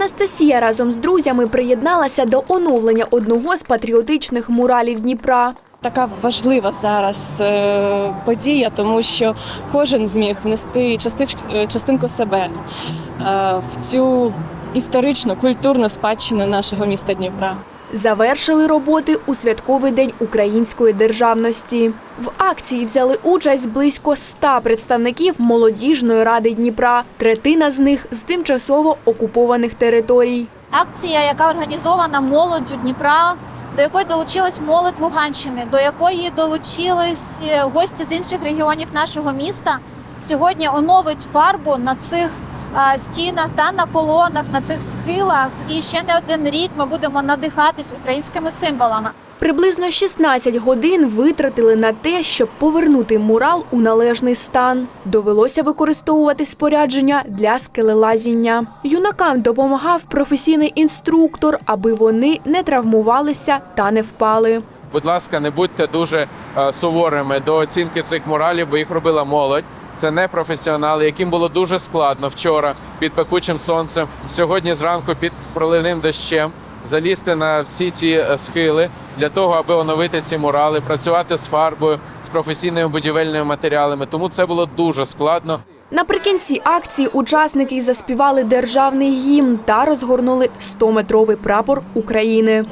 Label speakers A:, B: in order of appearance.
A: Анастасія разом з друзями приєдналася до оновлення одного з патріотичних муралів Дніпра.
B: Така важлива зараз е, подія, тому що кожен зміг внести е, частинку себе е, в цю історичну культурну спадщину нашого міста Дніпра.
A: Завершили роботи у святковий день української державності. В акції взяли участь близько ста представників молодіжної ради Дніпра. Третина з них з тимчасово окупованих територій.
C: акція, яка організована молоддю Дніпра, до якої долучилась молодь Луганщини, до якої долучились е, гості з інших регіонів нашого міста. Сьогодні оновить фарбу на цих стінах та на колонах, на цих схилах. І ще не один рік ми будемо надихатись українськими символами.
A: Приблизно 16 годин витратили на те, щоб повернути мурал у належний стан. Довелося використовувати спорядження для скелелазіння. Юнакам допомагав професійний інструктор, аби вони не травмувалися та не впали.
D: Будь ласка, не будьте дуже е, суворими до оцінки цих муралів, бо їх робила молодь. Це не професіонали, яким було дуже складно вчора під пекучим сонцем, сьогодні зранку під проливним дощем залізти на всі ці е, схили для того, аби оновити ці мурали, працювати з фарбою, з професійними будівельними матеріалами. Тому це було дуже складно.
A: Наприкінці акції учасники заспівали державний гімн та розгорнули 100-метровий прапор України.